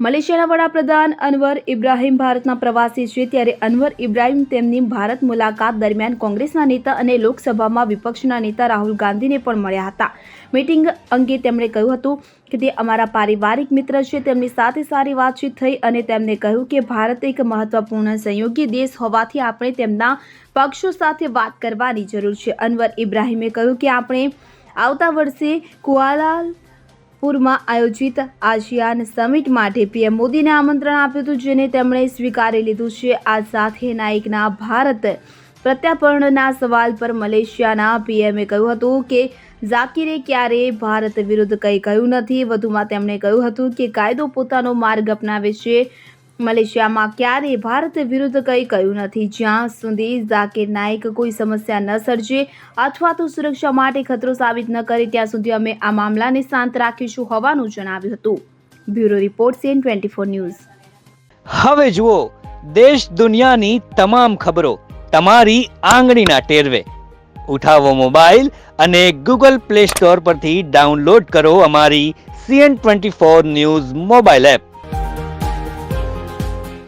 મલેશિયાના વડાપ્રધાન અનવર ઇબ્રાહીમ ભારતના પ્રવાસી છે ત્યારે અનવર ઇબ્રાહીમ તેમની ભારત મુલાકાત દરમિયાન કોંગ્રેસના નેતા અને લોકસભામાં વિપક્ષના નેતા રાહુલ ગાંધીને પણ મળ્યા હતા. મીટિંગ અંગે તેમણે કહ્યું હતું કે તે અમારા પારિવારિક મિત્ર છે, તેમની સાથે સારી વાતચીત થઈ અને તેમણે કહ્યું કે ભારત એક મહત્વપૂર્ણ સંયોગી દેશ હોવાથી આપણે તેમના પક્ષો સાથે વાત કરવાની જરૂર છે. અનવર ઇબ્રાહિમે કહ્યું કે આપણે આવતા વર્ષે કુઆલાલ પુરમાં આયોજિત આસિયાન સમિટ માટે પીએમ મોદીને આમંત્રણ આપ્યું હતું, જેને તેમણે સ્વીકારી લીધું છે. આ સાથે નાઇકના ભારત પ્રત્યાર્પણના સવાલ પર મલેશિયાના પીએમએ કહ્યું હતું કે, ઝાકીરે ક્યારેય ભારત વિરુદ્ધ કંઈ કહ્યું નથી. વધુમાં તેમણે કહ્યું હતું કે, કાયદો પોતાનો માર્ગ અપનાવે છે. મલેશિયામાં ક્યારેય ભારત વિરુદ્ધ કંઈ કહ્યું નથી. જ્યાં સુધી ઝાકિર નાઇક કોઈ સમસ્યા ન સર્જે અથવા તો સુરક્ષા માટે ખતરો સાબિત ન કરે, ત્યાં સુધી અમે આ મામલાને શાંત રાખીશું હોવાનું જણાવ્યું હતું. Bureau report CN twenty four news. હવે જુઓ, દેશ દુનિયાની તમામ ખબરો તમારી આંગળીના ટેરવે. ઉઠાવો મોબાઈલ અને ગૂગલ પ્લે સ્ટોર પરથી ડાઉનલોડ કરો અમારી CN twenty four news mobile app.